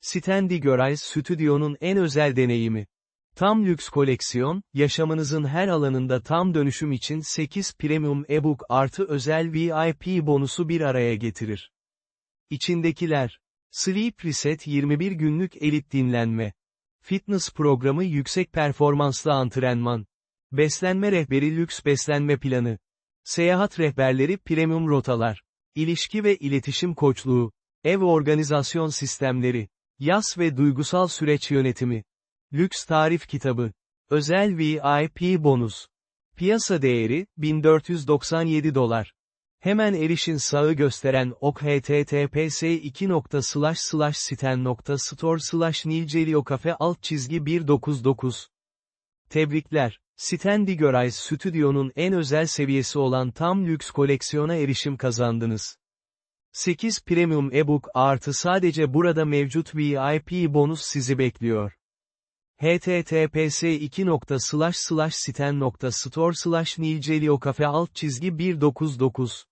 Stendig Stüdyo'nun en özel deneyimi. Tam lüks koleksiyon, yaşamınızın her alanında tam dönüşüm için 8 premium e-book artı özel VIP bonusu bir araya getirir. İçindekiler. Sleep Reset 21 günlük elit dinlenme. Fitness programı yüksek performanslı antrenman. Beslenme rehberi lüks beslenme planı. Seyahat rehberleri premium rotalar. İlişki ve iletişim koçluğu. Ev organizasyon sistemleri. Yas ve duygusal süreç yönetimi. Lüks tarif kitabı. Özel VIP bonus. Piyasa değeri, 1497 dolar. Hemen erişin sağı gösteren ok https 2 siten nilceliokafe alt çizgi 199. Tebrikler. Stendig Stüdyo'nun en özel seviyesi olan tam lüks koleksiyona erişim kazandınız. 8 Premium e-book artı sadece burada mevcut VIP bonus sizi bekliyor. https 2 siten nilceliokafe alt çizgi 199